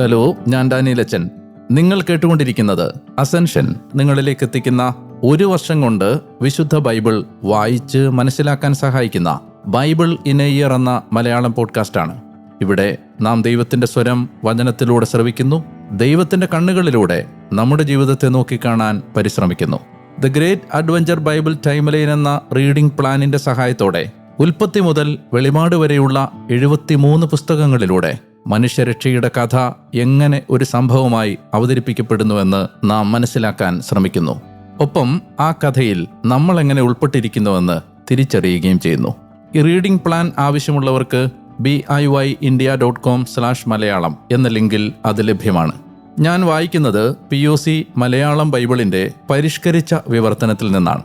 Hello ഞാൻ ഡാനിയലച്ചൻ നിങ്ങൾ കേട്ടുകൊണ്ടിരിക്കുന്നത് അസൻഷൻ. നിങ്ങളിലേക്ക് എത്തിക്കുന്ന ഒരു വർഷം കൊണ്ട് വിശുദ്ധ ബൈബിൾ വായിച്ച് മനസ്സിലാക്കാൻ സഹായിക്കുന്ന ബൈബിൾ ഇൻ എ ഇയർ എന്ന മലയാളം പോഡ്കാസ്റ്റാണ് ഇവിടെ നാം ദൈവത്തിന്റെ സ്വരം വചനത്തിലൂടെ ശ്രവിക്കുന്നു. ദൈവത്തിന്റെ കണ്ണുകളിലൂടെ നമ്മുടെ ജീവിതത്തെ നോക്കിക്കാണാൻ പരിശ്രമിക്കുന്നു. The great adventure Bible timeline എന്ന റീഡിംഗ് പ്ലാനിന്റെ സഹായത്തോടെ ഉൽപ്പത്തി മുതൽ വെളിപാട് വരെയുള്ള എഴുപത്തിമൂന്ന് പുസ്തകങ്ങളിലൂടെ മനുഷ്യരക്ഷയുടെ കഥ എങ്ങനെ ഒരു സംഭവമായി അവതരിപ്പിക്കപ്പെടുന്നുവെന്ന് നാം മനസ്സിലാക്കാൻ ശ്രമിക്കുന്നു. ഒപ്പം ആ കഥയിൽ നമ്മൾ എങ്ങനെ ഉൾപ്പെട്ടിരിക്കുന്നുവെന്ന് തിരിച്ചറിയുകയും ചെയ്യുന്നു. ഈ റീഡിംഗ് പ്ലാൻ ആവശ്യമുള്ളവർക്ക് B I Y India dot com slash Malayalam എന്ന ലിങ്കിൽ അത് ലഭ്യമാണ്. ഞാൻ വായിക്കുന്നത് പി ഒ സി മലയാളം ബൈബിളിന്റെ പരിഷ്കരിച്ച വിവർത്തനത്തിൽ നിന്നാണ്.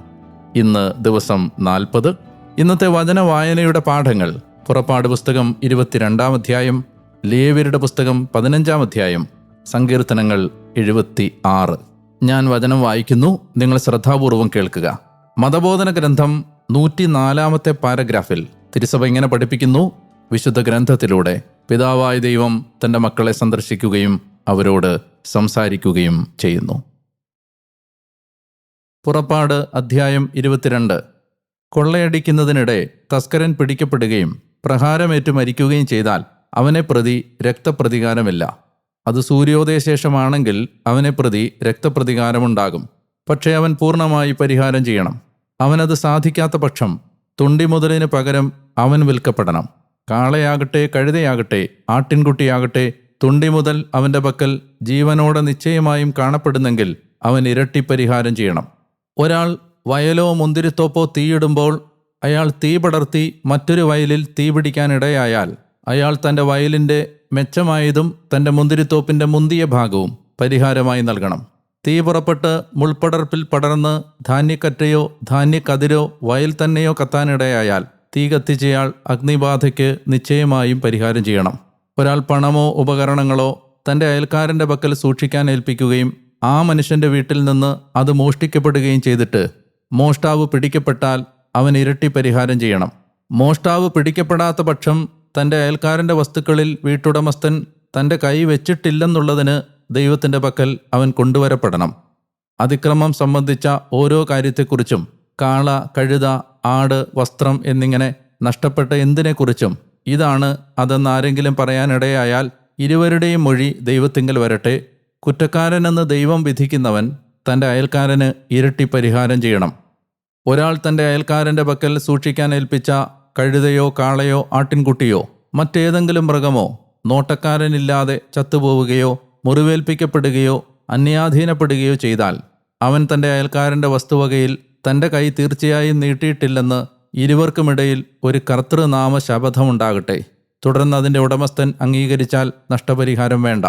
ഇന്ന് ദിവസം നാൽപ്പത്. ഇന്നത്തെ വചന വായനയുടെ പാഠങ്ങൾ പുറപ്പാട് പുസ്തകം ഇരുപത്തിരണ്ടാം അധ്യായം ലേവ്യരുടെ പുസ്തകം പതിനഞ്ചാം അധ്യായം സങ്കീർത്തനങ്ങൾ എഴുപത്തി ആറ് ഞാൻ വചനം വായിക്കുന്നു നിങ്ങൾ ശ്രദ്ധാപൂർവം കേൾക്കുക. മതബോധന ഗ്രന്ഥം നൂറ്റിനാലാമത്തെ പാരഗ്രാഫിൽ തിരുസഭ ഇങ്ങനെ പഠിപ്പിക്കുന്നു വിശുദ്ധ ഗ്രന്ഥത്തിലൂടെ പിതാവായ ദൈവം തന്റെ മക്കളെ സന്ദർശിക്കുകയും അവരോട് സംസാരിക്കുകയും ചെയ്യുന്നു. പുറപ്പാട് അധ്യായം ഇരുപത്തിരണ്ട്. കൊള്ളയടിക്കുന്നതിനിടെ തസ്കരൻ പിടിക്കപ്പെടുകയും പ്രഹാരമേറ്റു മരിക്കുകയും ചെയ്താൽ അവനെ പ്രതി രക്തപ്രതികാരമില്ല. അത് സൂര്യോദയശേഷമാണെങ്കിൽ അവനെ പ്രതി രക്തപ്രതികാരമുണ്ടാകും. പക്ഷേ അവൻ പൂർണമായി പരിഹാരം ചെയ്യണം. അവനത് സാധിക്കാത്ത പക്ഷം തുണ്ടിമുതലിന് പകരം അവൻ വിൽക്കപ്പെടണം. കാളയാകട്ടെ കഴുതയാകട്ടെ ആട്ടിൻകുട്ടിയാകട്ടെ തുണ്ടി മുതൽ അവന്റെ പക്കൽ ജീവനോടെ നിശ്ചയമായും കാണപ്പെടുന്നെങ്കിൽ അവൻ ഇരട്ടി പരിഹാരം ചെയ്യണം. ഒരാൾ വയലോ മുന്തിരിത്തോപ്പോ തീയിടുമ്പോൾ അയാൾ തീ പടർത്തി മറ്റൊരു വയലിൽ തീ പിടിക്കാനിടയായാൽ അയാൾ തന്റെ വയലിന്റെ മെച്ചമായതും തന്റെ മുന്തിരിത്തോപ്പിന്റെ മുന്തിയ ഭാഗവും പരിഹാരമായി നൽകണം. തീ പുറപ്പെട്ട് മുൾപ്പടർപ്പിൽ പടർന്ന് ധാന്യക്കറ്റയോ ധാന്യക്കതിരോ വയൽ തന്നെയോ കത്താനിടയായാൽ തീ കത്തിച്ചയാൾ അഗ്നിബാധയ്ക്ക് നിശ്ചയമായും പരിഹാരം ചെയ്യണം. ഒരാൾ പണമോ ഉപകരണങ്ങളോ തന്റെ അയൽക്കാരന്റെ പക്കൽ സൂക്ഷിക്കാൻ ഏൽപ്പിക്കുകയും ആ മനുഷ്യന്റെ വീട്ടിൽ നിന്ന് അത് മോഷ്ടിക്കപ്പെടുകയും ചെയ്തിട്ട് മോഷ്ടാവ് പിടിക്കപ്പെട്ടാൽ അവൻ ഇരട്ടി പരിഹാരം ചെയ്യണം. മോഷ്ടാവ് പിടിക്കപ്പെടാത്ത പക്ഷം തന്റെ അയൽക്കാരന്റെ വസ്തുക്കളിൽ വീട്ടുടമസ്ഥൻ തന്റെ കൈ വെച്ചിട്ടില്ലെന്നുള്ളതിന് ദൈവത്തിന്റെ പക്കൽ അവൻ കൊണ്ടുവരപ്പെടണം. അതിക്രമം സംബന്ധിച്ച ഓരോ കാര്യത്തെക്കുറിച്ചും കാള കഴുത ആട് വസ്ത്രം എന്നിങ്ങനെ നഷ്ടപ്പെട്ട എന്തിനെക്കുറിച്ചും ഇതാണ് അതെന്ന് ആരെങ്കിലും പറയാനിടയായാൽ ഇരുവരുടെയും മൊഴി ദൈവത്തിങ്കൽ വരട്ടെ. കുറ്റക്കാരനെന്ന് ദൈവം വിധിക്കുന്നവൻ തന്റെ അയൽക്കാരന് ഇരട്ടി പരിഹാരം ചെയ്യണം. ഒരാൾ തന്റെ അയൽക്കാരന്റെ പക്കൽ സൂക്ഷിക്കാൻ ഏൽപ്പിച്ച കഴുതയോ കാളയോ ആട്ടിൻകുട്ടിയോ മറ്റേതെങ്കിലും മൃഗമോ നോട്ടക്കാരനില്ലാതെ ചത്തുപോവുകയോ മുറിവേൽപ്പിക്കപ്പെടുകയോ അന്യാധീനപ്പെടുകയോ ചെയ്താൽ അവൻ തന്റെ അയൽക്കാരന്റെ വസ്തുവകയിൽ തന്റെ കൈ തീർച്ചയായും നീട്ടിയിട്ടില്ലെന്ന് ഇരുവർക്കുമിടയിൽ ഒരു കർത്തൃനാമ ശപഥമുണ്ടാകട്ടെ തുടർന്ന് അതിന്റെ ഉടമസ്ഥൻ അംഗീകരിച്ചാൽ നഷ്ടപരിഹാരം വേണ്ട.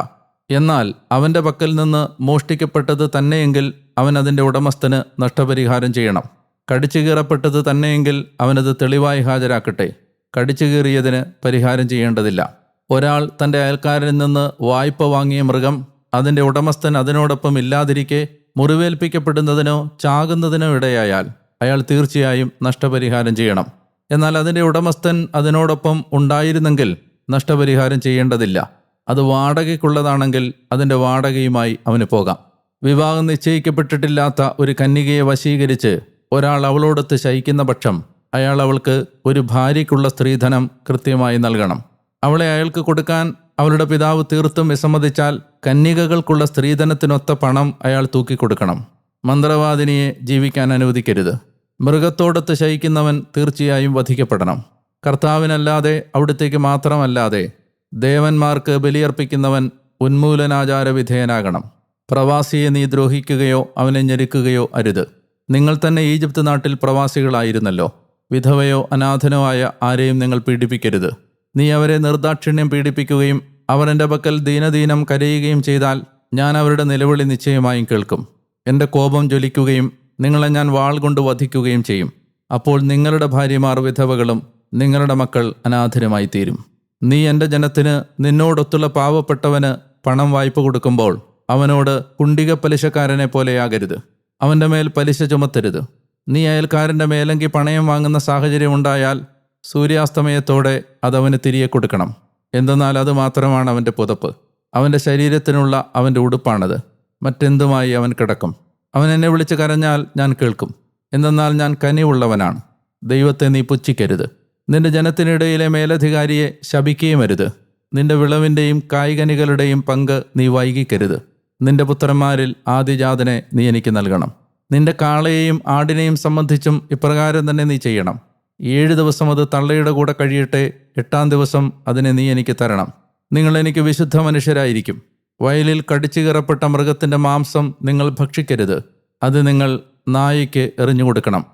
എന്നാൽ അവന്റെ പക്കൽ നിന്ന് മോഷ്ടിക്കപ്പെട്ടത് തന്നെയെങ്കിൽ അവൻ അതിന്റെ ഉടമസ്ഥന് നഷ്ടപരിഹാരം ചെയ്യണം. കടിച്ചു കീറപ്പെട്ടത് തന്നെയെങ്കിൽ അവനത് തെളിവായി ഹാജരാക്കട്ടെ. കടിച്ചു കീറിയതിന് പരിഹാരം ചെയ്യേണ്ടതില്ല. ഒരാൾ തന്റെ അയൽക്കാരനിൽ നിന്ന് വായ്പ വാങ്ങിയ മൃഗം അതിന്റെ ഉടമസ്ഥൻ അതിനോടൊപ്പം ഇല്ലാതിരിക്കെ മുറിവേൽപ്പിക്കപ്പെടുന്നതിനോ ചാകുന്നതിനോ ഇടയായാൽ അയാൾ തീർച്ചയായും നഷ്ടപരിഹാരം ചെയ്യണം. എന്നാൽ അതിന്റെ ഉടമസ്ഥൻ അതിനോടൊപ്പം ഉണ്ടായിരുന്നെങ്കിൽ നഷ്ടപരിഹാരം ചെയ്യേണ്ടതില്ല. അത് വാടകയ്ക്കുള്ളതാണെങ്കിൽ അതിന്റെ വാടകയുമായി അവന് പോകാം. വിവാഹം നിശ്ചയിക്കപ്പെട്ടിട്ടില്ലാത്ത ഒരു കന്യകയെ വശീകരിച്ച് ഒരാൾ അവളോടൊത്ത് ശയിക്കുന്ന പക്ഷം അയാൾ അവൾക്ക് ഒരു ഭാര്യയ്ക്കുള്ള സ്ത്രീധനം കൃത്യമായി നൽകണം. അവളെ അയാൾക്ക് കൊടുക്കാൻ അവളുടെ പിതാവ് തീർത്തും വിസമ്മതിച്ചാൽ കന്യകകൾക്കുള്ള സ്ത്രീധനത്തിനൊത്ത പണം അയാൾ തൂക്കിക്കൊടുക്കണം. മന്ത്രവാദിനിയെ ജീവിക്കാൻ അനുവദിക്കരുത്. മൃഗത്തോടൊത്ത് ശയിക്കുന്നവൻ തീർച്ചയായും വധിക്കപ്പെടണം. കർത്താവിനല്ലാതെ അവിടുത്തേക്ക് മാത്രമല്ലാതെ ദേവന്മാർക്ക് ബലിയർപ്പിക്കുന്നവൻ ഉന്മൂലനാചാര വിധേയനാകണം പ്രവാസിയെ നീ ദ്രോഹിക്കുകയോ അവനെ ഞെരുക്കുകയോ അരുത്. നിങ്ങൾ തന്നെ ഈജിപ്ത് നാട്ടിൽ പ്രവാസികളായിരുന്നല്ലോ. വിധവയോ അനാഥനോ ആയ ആരെയും നിങ്ങൾ പീഡിപ്പിക്കരുത്. നീ അവരെ നിർദാക്ഷിണ്യം പീഡിപ്പിക്കുകയും അവർ എന്റെ പക്കൽ ദീനദീനം കരയുകയും ചെയ്താൽ ഞാൻ അവരുടെ നിലവിളി നിശ്ചയമായും കേൾക്കും. എന്റെ കോപം ജ്വലിക്കുകയും നിങ്ങളെ ഞാൻ വാൾ കൊണ്ട് വധിക്കുകയും ചെയ്യും. അപ്പോൾ നിങ്ങളുടെ ഭാര്യമാർ വിധവകളും നിങ്ങളുടെ മക്കൾ അനാഥരുമായി തീരും. നീ എന്റെ ജനത്തിന് നിന്നോടൊത്തുള്ള പാവപ്പെട്ടവന് പണം വായ്പ കൊടുക്കുമ്പോൾ അവനോട് കുണ്ടിക പലിശക്കാരനെ പോലെയാകരുത് അവന്റെ മേൽ പലിശ ചുമത്തരുത്. നീ അയൽക്കാരന്റെ മേലെങ്കിൽ പണയം വാങ്ങുന്ന സാഹചര്യം ഉണ്ടായാൽ സൂര്യാസ്തമയത്തോടെ അതവന് തിരികെ കൊടുക്കണം. എന്തെന്നാൽ അത് മാത്രമാണ് അവന്റെ പുതപ്പ്. അവന്റെ ശരീരത്തിനുള്ള അവന്റെ ഉടുപ്പാണത്. മറ്റെന്തുമായി അവൻ കിടക്കും? അവൻ എന്നെ വിളിച്ച് കരഞ്ഞാൽ ഞാൻ കേൾക്കും. എന്തെന്നാൽ ഞാൻ കനിവുള്ളവനാണ്. ദൈവത്തെ നീ പുച്ഛിക്കരുത്. നിന്റെ ജനത്തിനിടയിലെ മേലധികാരിയെ ശപിക്കുകയും അരുത്. നിന്റെ വിളവിന്റെയും കായികനികളുടെയും പങ്ക് നീ വൈകിക്കരുത്. നിന്റെ പുത്രന്മാരിൽ ആദ്യജാതനെ നീ എനിക്ക് നൽകണം. നിന്റെ കാളയെയും ആടിനെയും സംബന്ധിച്ചും ഇപ്രകാരം തന്നെ നീ ചെയ്യണം. ഏഴ് ദിവസം അത് തള്ളയുടെ കൂടെ കഴിയട്ടെ എട്ടാം ദിവസം അതിനെ നീ എനിക്ക് തരണം. നിങ്ങൾ എനിക്ക് വിശുദ്ധ മനുഷ്യരായിരിക്കും. വയലിൽ കടിച്ചു കീറപ്പെട്ട മൃഗത്തിന്റെ മാംസം നിങ്ങൾ ഭക്ഷിക്കരുത്. അത് നിങ്ങൾ നായിക്ക് എറിഞ്ഞു കൊടുക്കണം.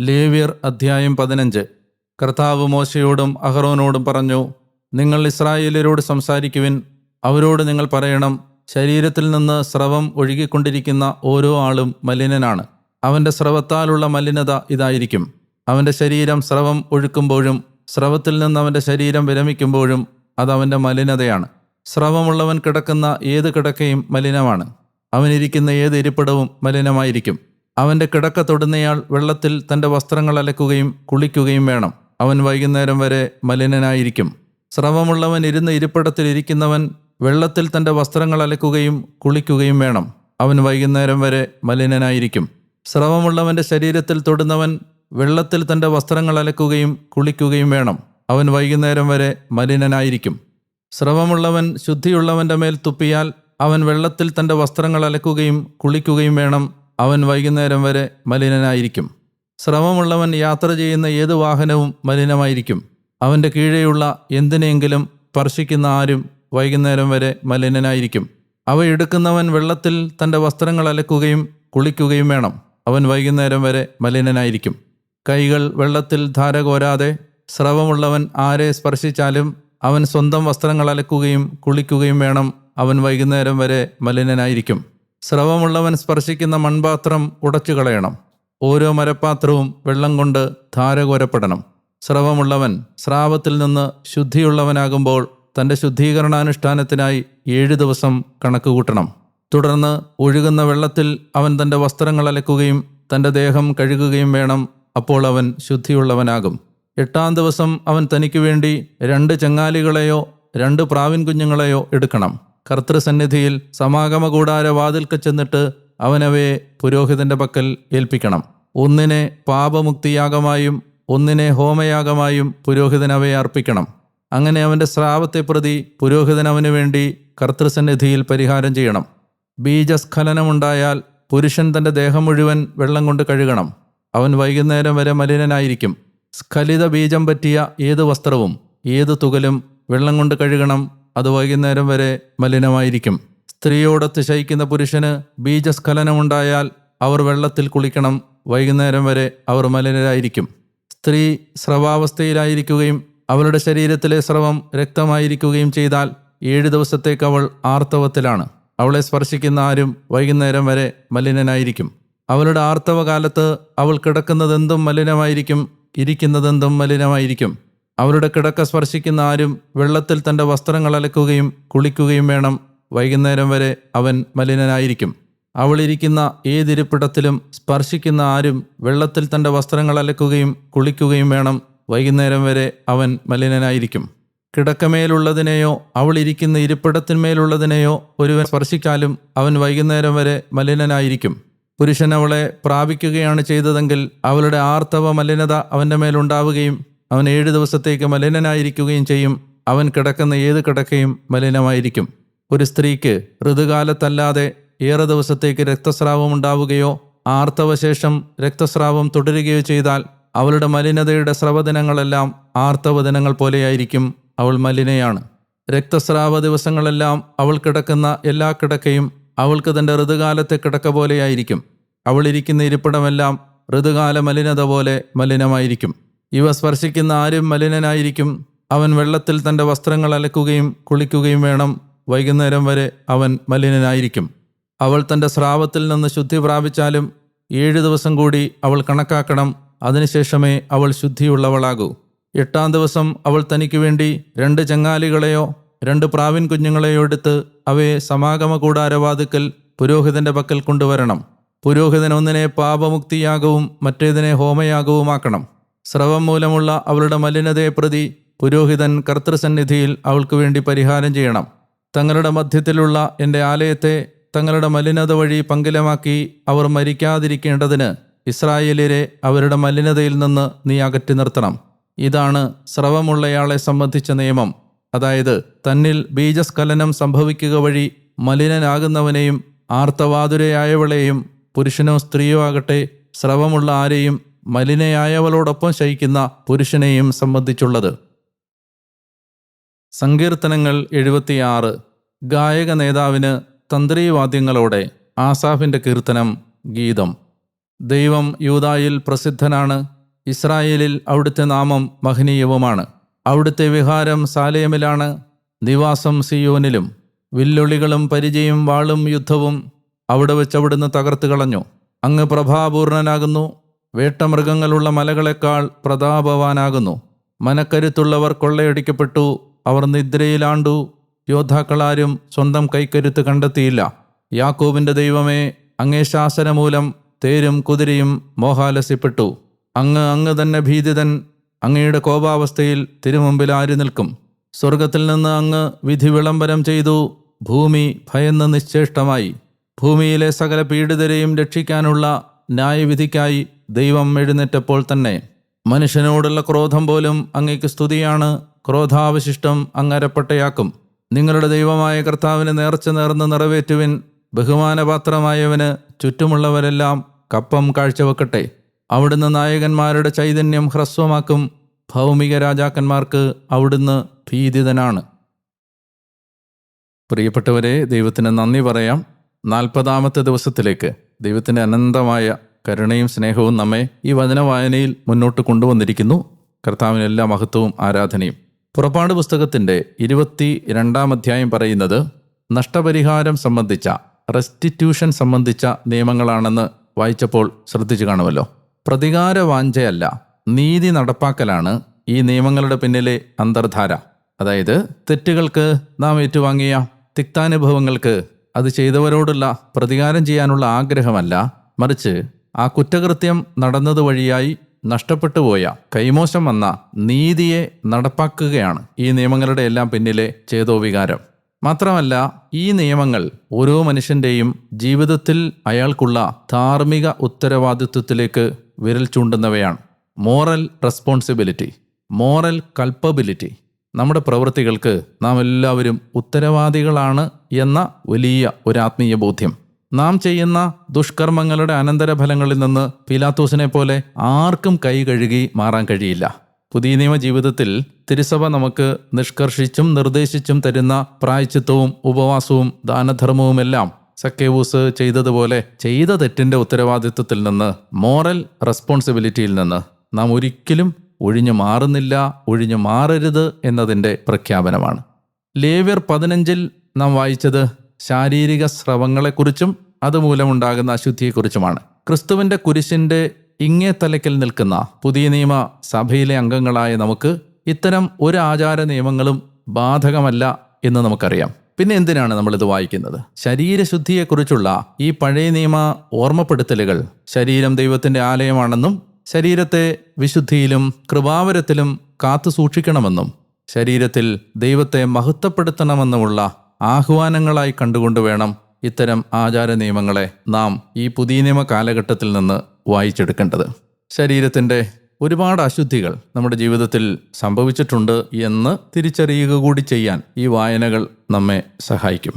ലേവ്യർ അധ്യായം പതിനഞ്ച്. കർത്താവ് മോശയോടും അഹറോനോടും പറഞ്ഞു നിങ്ങൾ ഇസ്രായേലരോട് സംസാരിക്കുവിൻ അവരോട് നിങ്ങൾ പറയണം ശരീരത്തിൽ നിന്ന് സ്രവം ഒഴുകിക്കൊണ്ടിരിക്കുന്ന ഓരോ ആളും മലിനനാണ്. അവന്റെ സ്രവത്താലുള്ള മലിനത ഇതായിരിക്കും. അവന്റെ ശരീരം സ്രവം ഒഴുക്കുമ്പോഴും സ്രവത്തിൽ നിന്ന് അവന്റെ ശരീരം വിരമിക്കുമ്പോഴും അത് അവന്റെ മലിനതയാണ്. സ്രവമുള്ളവൻ കിടക്കുന്ന ഏത് കിടക്കയും മലിനമാണ്. അവനിരിക്കുന്ന ഏത് ഇരിപ്പിടവും മലിനമായിരിക്കും. അവന്റെ കിടക്ക തൊടുന്നയാൾ വെള്ളത്തിൽ തന്റെ വസ്ത്രങ്ങൾ അലക്കുകയും കുളിക്കുകയും വേണം. അവൻ വൈകുന്നേരം വരെ മലിനനായിരിക്കും. സ്രവമുള്ളവൻ ഇരുന്ന് ഇരിപ്പിടത്തിൽ ഇരിക്കുന്നവൻ വെള്ളത്തിൽ തന്റെ വസ്ത്രങ്ങൾ അലക്കുകയും കുളിക്കുകയും വേണം. അവൻ വൈകുന്നേരം വരെ മലിനനായിരിക്കും. സ്രവമുള്ളവന്റെ ശരീരത്തിൽ തൊടുന്നവൻ വെള്ളത്തിൽ തന്റെ വസ്ത്രങ്ങൾ അലക്കുകയും കുളിക്കുകയും വേണം. അവൻ വൈകുന്നേരം വരെ മലിനനായിരിക്കും. സ്രവമുള്ളവൻ ശുദ്ധിയുള്ളവന്റെ മേൽ തുപ്പിയാൽ അവൻ വെള്ളത്തിൽ തന്റെ വസ്ത്രങ്ങൾ അലക്കുകയും കുളിക്കുകയും വേണം. അവൻ വൈകുന്നേരം വരെ മലിനനായിരിക്കും. സ്രവമുള്ളവൻ യാത്ര ചെയ്യുന്ന ഏത് വാഹനവും മലിനമായിരിക്കും. അവന്റെ കീഴെയുള്ള എന്തിനെങ്കിലും സ്പർശിക്കുന്ന ആരും വൈകുന്നേരം വരെ മലിനനായിരിക്കും. അവ എടുക്കുന്നവൻ വെള്ളത്തിൽ തന്റെ വസ്ത്രങ്ങൾ അലക്കുകയും കുളിക്കുകയും വേണം. അവൻ വൈകുന്നേരം വരെ മലിനനായിരിക്കും. കൈകൾ വെള്ളത്തിൽ ധാര കോരാതെ സ്രവമുള്ളവൻ ആരെ സ്പർശിച്ചാലും അവൻ സ്വന്തം വസ്ത്രങ്ങൾ അലക്കുകയും കുളിക്കുകയും വേണം. അവൻ വൈകുന്നേരം വരെ മലിനനായിരിക്കും. സ്രവമുള്ളവൻ സ്പർശിക്കുന്ന മൺപാത്രം ഉടച്ചു കളയണം. ഓരോ മരപാത്രവും വെള്ളം കൊണ്ട് ധാര കോരപ്പെടണം. സ്രവമുള്ളവൻ സ്രാവത്തിൽ നിന്ന് ശുദ്ധിയുള്ളവനാകുമ്പോൾ തന്റെ ശുദ്ധീകരണാനുഷ്ഠാനത്തിനായി ഏഴ് ദിവസം കണക്ക് കൂട്ടണം. തുടർന്ന് ഒഴുകുന്ന വെള്ളത്തിൽ അവൻ തന്റെ വസ്ത്രങ്ങൾ അലക്കുകയും തന്റെ ദേഹം കഴുകുകയും വേണം. അപ്പോൾ അവൻ ശുദ്ധിയുള്ളവനാകും. എട്ടാം ദിവസം അവൻ തനിക്ക് വേണ്ടി രണ്ട് ചങ്ങാലികളെയോ രണ്ട് പ്രാവിൻ കുഞ്ഞുങ്ങളെയോ എടുക്കണം. കർത്തൃസന്നിധിയിൽ സമാഗമ കൂടാര വാതിൽക്ക് ചെന്നിട്ട് അവനവയെ പുരോഹിതന്റെ പക്കൽ ഏൽപ്പിക്കണം. ഒന്നിനെ പാപമുക്തിയാഗമായും ഒന്നിനെ ഹോമയാഗമായും പുരോഹിതൻ അവയെ അർപ്പിക്കണം. അങ്ങനെ അവന്റെ സ്രാവത്തെ പ്രതി പുരോഹിതൻ അവന് വേണ്ടി കർത്തൃസന്നിധിയിൽ പരിഹാരം ചെയ്യണം. ബീജസ്ഖലനമുണ്ടായാൽ പുരുഷൻ തന്റെ ദേഹം മുഴുവൻ വെള്ളം കൊണ്ട് കഴുകണം. അവൻ വൈകുന്നേരം വരെ മലിനനായിരിക്കും. സ്ഖലിത ബീജം പറ്റിയ ഏത് വസ്ത്രവും ഏത് തുകലും വെള്ളം കൊണ്ട് കഴുകണം. അത് വൈകുന്നേരം വരെ മലിനമായിരിക്കും. സ്ത്രീയോടൊത്ത് ശയിക്കുന്ന പുരുഷന് ബീജസ്ഖലനമുണ്ടായാൽ അവർ വെള്ളത്തിൽ കുളിക്കണം. വൈകുന്നേരം വരെ അവർ മലിനരായിരിക്കും. സ്ത്രീ സ്രവാവസ്ഥയിലായിരിക്കുകയും അവളുടെ ശരീരത്തിലെ സ്രവം രക്തമായിരിക്കുകയും ചെയ്താൽ ഏഴു ദിവസത്തേക്ക് അവൾ ആർത്തവത്തിലാണ്. അവളെ സ്പർശിക്കുന്ന ആരും വൈകുന്നേരം വരെ മലിനനായിരിക്കും. അവളുടെ ആർത്തവ കാലത്ത് അവൾ കിടക്കുന്നതെന്തും മലിനമായിരിക്കും ഇരിക്കുന്നതെന്തും മലിനമായിരിക്കും. അവളുടെ കിടക്ക സ്പർശിക്കുന്ന ആരും വെള്ളത്തിൽ തന്റെ വസ്ത്രങ്ങൾ അലക്കുകയും കുളിക്കുകയും വേണം. വൈകുന്നേരം വരെ അവൻ മലിനനായിരിക്കും. അവളിരിക്കുന്ന ഏതിരിപ്പിടത്തിലും സ്പർശിക്കുന്ന ആരും വെള്ളത്തിൽ തന്റെ വസ്ത്രങ്ങൾ അലക്കുകയും കുളിക്കുകയും വേണം. വൈകുന്നേരം വരെ അവൻ മലിനനായിരിക്കും. കിടക്കമേലുള്ളതിനെയോ അവൾ ഇരിക്കുന്ന ഇരിപ്പിടത്തിന്മേലുള്ളതിനെയോ ഒരുവൻ സ്പർശിച്ചാലും അവൻ വൈകുന്നേരം വരെ മലിനനായിരിക്കും. പുരുഷൻ അവളെ പ്രാപിക്കുകയാണ് ചെയ്തതെങ്കിൽ അവളുടെ ആർത്തവ മലിനത അവന്റെ മേലുണ്ടാവുകയും അവൻ ഏഴ് ദിവസത്തേക്ക് മലിനനായിരിക്കുകയും ചെയ്യും. അവൻ കിടക്കുന്ന ഏത് കിടക്കയും മലിനമായിരിക്കും. ഒരു സ്ത്രീക്ക് ഋതുകാലത്തല്ലാതെ ഏറെ ദിവസത്തേക്ക് രക്തസ്രാവം ഉണ്ടാവുകയോ ആർത്തവശേഷം രക്തസ്രാവം തുടരുകയോ ചെയ്താൽ അവളുടെ മലിനതയുടെ സ്രവദിനങ്ങളെല്ലാം ആർത്തവദിനങ്ങൾ പോലെയായിരിക്കും അവൾ മലിനയാണ്. രക്തസ്രാവ ദിവസങ്ങളെല്ലാം അവൾ കിടക്കുന്ന എല്ലാ കിടക്കയും അവൾക്ക് തന്റെ ഋതുകാലത്തെ കിടക്ക പോലെയായിരിക്കും. അവൾ ഇരിക്കുന്ന ഇരിപ്പിടമെല്ലാം ഋതുകാല മലിനത പോലെ മലിനമായിരിക്കും. ഇവ സ്പർശിക്കുന്ന ആരും മലിനനായിരിക്കും. അവൻ വെള്ളത്തിൽ തന്റെ വസ്ത്രങ്ങൾ അലക്കുകയും കുളിക്കുകയും വേണം. വൈകുന്നേരം വരെ അവൻ മലിനനായിരിക്കും. അവൾ തന്റെ സ്രാവത്തിൽ നിന്ന് ശുദ്ധി പ്രാപിച്ചാലും ഏഴ് ദിവസം കൂടി അവൾ കണക്കാക്കണം. അതിനുശേഷമേ അവൾ ശുദ്ധിയുള്ളവളാകൂ. എട്ടാം ദിവസം അവൾ തനിക്ക് വേണ്ടി രണ്ട് ചങ്ങാലികളെയോ രണ്ട് പ്രാവിൻ കുഞ്ഞുങ്ങളെയോ എടുത്ത് അവയെ സമാഗമ കൂടാരവാതുക്കൽ പുരോഹിതന്റെ പക്കൽ കൊണ്ടുവരണം. പുരോഹിതൻ ഒന്നിനെ പാപമുക്തിയാകവും മറ്റേതിനെ ഹോമയാകവുമാക്കണം സ്രവം മൂലമുള്ള അവളുടെ മലിനതയെ പ്രതി പുരോഹിതൻ കർത്തൃസന്നിധിയിൽ അവൾക്ക് വേണ്ടി പരിഹാരം ചെയ്യണം. തങ്ങളുടെ മധ്യത്തിലുള്ള എന്റെ ആലയത്തെ തങ്ങളുടെ മലിനത വഴി പങ്കിലമാക്കി അവർ മരിക്കാതിരിക്കേണ്ടതിന് ഇസ്രായേലിരെ അവരുടെ മലിനതയിൽ നിന്ന് നീ അകറ്റി നിർത്തണം. ഇതാണ് സ്രവമുള്ളയാളെ സംബന്ധിച്ച നിയമം. അതായത് തന്നിൽ ബീജസ്ഖലനം സംഭവിക്കുക വഴി മലിനനാകുന്നവനെയും ആർത്തവാതുരയായവളെയും പുരുഷനോ സ്ത്രീയോ ആകട്ടെ സ്രവമുള്ള ആരെയും മലിനയായവളോടൊപ്പം ശയിക്കുന്ന പുരുഷനെയും സംബന്ധിച്ചുള്ളത്. സങ്കീർത്തനങ്ങൾ എഴുപത്തിയാറ്. ഗായക നേതാവിന് തന്ത്രീവാദ്യങ്ങളോടെ ആസാഫിന്റെ കീർത്തനം ഗീതം. ദൈവം യൂതായിൽ പ്രസിദ്ധനാണ്. ഇസ്രായേലിൽ അവിടുത്തെ നാമം മഹനീയവുമാണ്. അവിടുത്തെ വിഹാരം സാലേമിലാണ്. നിവാസം സിയോനിലും. വില്ലൊളികളും പരിചയും വാളും യുദ്ധവും അവിടെ വെച്ച് അവിടുന്ന് തകർത്ത് കളഞ്ഞു. അങ്ങ് പ്രഭാപൂർണനാകുന്നു. വേട്ടമൃഗങ്ങളുള്ള മലകളെക്കാൾ പ്രതാപവാനാകുന്നു. മനക്കരുത്തുള്ളവർ കൊള്ളയടിക്കപ്പെട്ടു. അവർ നിദ്രയിലാണ്ടു. യോദ്ധാക്കളാരും സ്വന്തം കൈക്കരുത്ത് കണ്ടെത്തിയില്ല. യാക്കോബിന്റെ ദൈവമേ അങ്ങേ ശാസനമൂലം തേരും കുതിരയും മോഹാലസ്യപ്പെട്ടു. അങ്ങ് അങ്ങ് തന്നെ ഭീതിതൻ അങ്ങയുടെ കോപാവസ്ഥയിൽ തിരുമുമ്പിൽ ആര് നിൽക്കും? സ്വർഗത്തിൽ നിന്ന് അങ്ങ് വിധി വിളംബരം ചെയ്തു ഭൂമി ഭയന്ന് നിശ്ചേഷ്ടമായി. ഭൂമിയിലെ സകല പീഡിതരെയും രക്ഷിക്കാനുള്ള ന്യായവിധിക്കായി ദൈവം എഴുന്നേറ്റപ്പോൾ തന്നെ. മനുഷ്യനോടുള്ള ക്രോധം പോലും അങ്ങയ്ക്ക് സ്തുതിയാണ് ക്രോധാവശിഷ്ടം അങ്ങരപ്പട്ടയാക്കും നിങ്ങളുടെ ദൈവമായ കർത്താവിന് നേർച്ച നേർന്ന് നിറവേറ്റുവിൻ ബഹുമാനപാത്രമായവന് ചുറ്റുമുള്ളവരെല്ലാം കപ്പം കാഴ്ചവെക്കട്ടെ. അവിടുന്ന് നായകന്മാരുടെ ചൈതന്യം ഹ്രസ്വമാക്കും. ഭൗമിക രാജാക്കന്മാർക്ക് അവിടുന്ന് ഭീതിതനാണ്. പ്രിയപ്പെട്ടവരെ ദൈവത്തിന് നന്ദി പറയാം. നാൽപ്പതാമത്തെ ദിവസത്തിലേക്ക് ദൈവത്തിന്റെ അനന്തമായ കരുണയും സ്നേഹവും നമ്മെ ഈ വചനവായനയിൽ മുന്നോട്ട് കൊണ്ടുവന്നിരിക്കുന്നു. കർത്താവിന് എല്ലാ മഹത്വവും ആരാധനയും. പുറപ്പാട് പുസ്തകത്തിന്റെ ഇരുപത്തി രണ്ടാം അധ്യായം പറയുന്നത് നഷ്ടപരിഹാരം സംബന്ധിച്ച റെസ്റ്റിറ്റ്യൂഷൻ സംബന്ധിച്ച നിയമങ്ങളാണെന്ന് വായിച്ചപ്പോൾ ശ്രദ്ധിച്ചു കാണുമല്ലോ. പ്രതികാര വാഞ്ചയല്ല നീതി നടപ്പാക്കലാണ് ഈ നിയമങ്ങളുടെ പിന്നിലെ അന്തർധാര. അതായത് തെറ്റുകൾക്ക് നാം ഏറ്റുവാങ്ങിയ തിക്താനുഭവങ്ങൾക്ക് അത് ചെയ്തവരോടുള്ള പ്രതികാരം ചെയ്യാനുള്ള ആഗ്രഹമല്ല മറിച്ച് ആ കുറ്റകൃത്യം നടന്നത് വഴിയായി നഷ്ടപ്പെട്ടു പോയ കൈമോശം വന്ന നീതിയെ നടപ്പാക്കുകയാണ് ഈ നിയമങ്ങളുടെ എല്ലാം പിന്നിലെ ചേതോവികാരം മാത്രമല്ല ഈ നിയമങ്ങൾ ഓരോ മനുഷ്യന്റെയും ജീവിതത്തിൽ അയാൾക്കുള്ള ധാർമ്മിക ഉത്തരവാദിത്വത്തിലേക്ക് വിരൽ ചൂണ്ടുന്നവയാണ്. മോറൽ റെസ്പോൺസിബിലിറ്റി മോറൽ കൾപ്പബിലിറ്റി നമ്മുടെ പ്രവൃത്തികൾക്ക് നാം എല്ലാവരും ഉത്തരവാദികളാണ് എന്ന വലിയ ഒരു ആത്മീയ ബോധ്യം. നാം ചെയ്യുന്ന ദുഷ്കർമ്മങ്ങളുടെ അനന്തരഫലങ്ങളിൽ നിന്ന് പിലാത്തോസിനെ പോലെ ആർക്കും കൈ കഴുകി മാറാൻ കഴിയില്ല. പുതിയ നിയമ ജീവിതത്തിൽ തിരുസഭ നമുക്ക് നിഷ്കർഷിച്ചും നിർദ്ദേശിച്ചും തരുന്ന പ്രായച്ചിത്വവും ഉപവാസവും ദാനധർമ്മവുമെല്ലാം സക്കേവൂസ് ചെയ്തതുപോലെ ചെയ്ത തെറ്റിന്റെ ഉത്തരവാദിത്വത്തിൽ നിന്ന് മോറൽ റെസ്പോൺസിബിലിറ്റിയിൽ നിന്ന് നാം ഒരിക്കലും ഒഴിഞ്ഞു മാറുന്നില്ല ഒഴിഞ്ഞു മാറരുത് എന്നതിന്റെ പ്രഖ്യാപനമാണ്. ലേവ്യർ പതിനഞ്ചിൽ നാം വായിച്ചത് ശാരീരിക സ്രവങ്ങളെക്കുറിച്ചും അതുമൂലമുണ്ടാകുന്ന അശുദ്ധിയെക്കുറിച്ചുമാണ്. ക്രിസ്തുവിന്റെ കുരിശിന്റെ ഇങ്ങേ തലയ്ക്കൽ നിൽക്കുന്ന പുതിയ നിയമ സഭയിലെ അംഗങ്ങളായ നമുക്ക് ഇത്തരം ഒരു ആചാര നിയമങ്ങളും ബാധകമല്ല എന്ന് നമുക്കറിയാം. പിന്നെ എന്തിനാണ് നമ്മൾ നമ്മളിത് വായിക്കുന്നത്? ശരീരശുദ്ധിയെക്കുറിച്ചുള്ള ഈ പഴയ നിയമ ഓർമ്മപ്പെടുത്തലുകൾ ശരീരം ദൈവത്തിന്റെ ആലയമാണെന്നും ശരീരത്തെ വിശുദ്ധിയിലും കൃപാവരത്തിലും കാത്തു സൂക്ഷിക്കണമെന്നും ശരീരത്തിൽ ദൈവത്തെ മഹത്വപ്പെടുത്തണമെന്നുമുള്ള ആഹ്വാനങ്ങളായി കണ്ടുകൊണ്ട് വേണം ഇത്തരം ആചാര നിയമങ്ങളെ നാം ഈ പുതിയ നിയമ കാലഘട്ടത്തിൽ നിന്ന് വായിച്ചെടുക്കേണ്ടത്. ശരീരത്തിന്റെ ഒരുപാട് അശുദ്ധികൾ നമ്മുടെ ജീവിതത്തിൽ സംഭവിച്ചിട്ടുണ്ട് എന്ന് തിരിച്ചറിയുക കൂടി ചെയ്യാൻ ഈ വായനകൾ നമ്മെ സഹായിക്കും.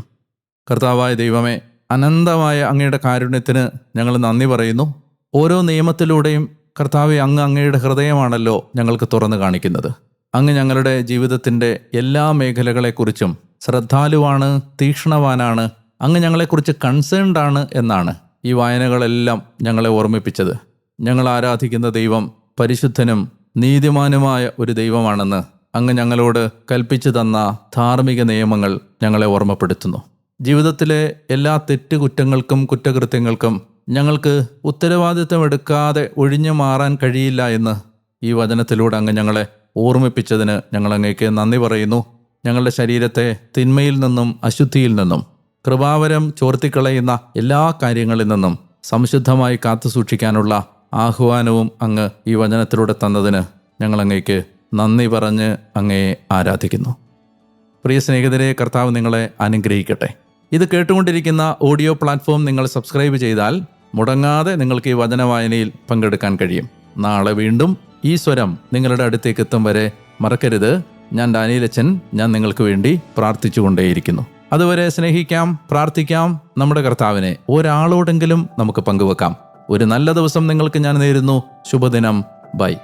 കർത്താവായ ദൈവമേ അനന്തമായ അങ്ങയുടെ കാരുണ്യത്തിന് ഞങ്ങൾ നന്ദി പറയുന്നു. ഓരോ നിയമത്തിലൂടെയും കർത്താവ് അങ്ങ് അങ്ങയുടെ ഹൃദയമാണല്ലോ ഞങ്ങൾക്ക് തുറന്നു കാണിക്കുന്നത്. അങ്ങ് ഞങ്ങളുടെ ജീവിതത്തിന്റെ എല്ലാ മേഖലകളെക്കുറിച്ചും ശ്രദ്ധാലുവാണ് തീക്ഷ്ണവാനാണ് അങ്ങ് ഞങ്ങളെക്കുറിച്ച് കൺസേൺഡാണ് എന്നാണ് ഈ വായനകളെല്ലാം ഞങ്ങളെ ഓർമ്മിപ്പിച്ചത്. ഞങ്ങൾ ആരാധിക്കുന്ന ദൈവം പരിശുദ്ധനും നീതിമാനുമായ ഒരു ദൈവമാണെന്ന് അങ്ങ് ഞങ്ങളോട് കൽപ്പിച്ചു തന്ന ധാർമ്മിക നിയമങ്ങൾ ഞങ്ങളെ ഓർമ്മപ്പെടുത്തുന്നു. ജീവിതത്തിലെ എല്ലാ തെറ്റുകുറ്റങ്ങൾക്കും കുറ്റകൃത്യങ്ങൾക്കും ഞങ്ങൾക്ക് ഉത്തരവാദിത്വം എടുക്കാതെ ഒഴിഞ്ഞു മാറാൻ കഴിയില്ല എന്ന് ഈ വചനത്തിലൂടെ അങ്ങ് ഞങ്ങളെ ഓർമ്മിപ്പിച്ചതിന് ഞങ്ങൾ അങ്ങേക്ക് നന്ദി പറയുന്നു. ഞങ്ങളുടെ ശരീരത്തെ തിന്മയിൽ നിന്നും അശുദ്ധിയിൽ നിന്നും കൃപാവരം ചോർത്തിക്കളയുന്ന എല്ലാ കാര്യങ്ങളിൽ നിന്നും സംശുദ്ധമായി കാത്തു സൂക്ഷിക്കാനുള്ള ആഹ്വാനവും അങ്ങ് ഈ വചനത്തിലൂടെ തന്നതിന് ഞങ്ങൾ അങ്ങേക്ക് നന്ദി പറഞ്ഞ് അങ്ങയെ ആരാധിക്കുന്നു. പ്രിയ സ്നേഹിതരെ കർത്താവ് നിങ്ങളെ അനുഗ്രഹിക്കട്ടെ. ഇത് കേട്ടുകൊണ്ടിരിക്കുന്ന ഓഡിയോ പ്ലാറ്റ്ഫോം നിങ്ങൾ സബ്സ്ക്രൈബ് ചെയ്താൽ മുടങ്ങാതെ നിങ്ങൾക്ക് ഈ വചന വായനയിൽ പങ്കെടുക്കാൻ കഴിയും. നാളെ വീണ്ടും ഈ സ്വരം നിങ്ങളുടെ അടുത്തേക്ക് എത്തും വരെ മറക്കരുത്. ഞാൻ ഡാനിയിലച്ചൻ ഞാൻ നിങ്ങൾക്ക് വേണ്ടി പ്രാർത്ഥിച്ചുകൊണ്ടേയിരിക്കുന്നു. അതുവരെ സ്നേഹിക്കാം പ്രാർത്ഥിക്കാം നമ്മുടെ കർത്താവിനെ. ഒരാളോടെങ്കിലും നമുക്ക് പങ്കുവെക്കാം. ഒരു നല്ല ദിവസം നിങ്ങൾക്ക് ഞാൻ നേരുന്നു. ശുഭദിനം. ബൈ.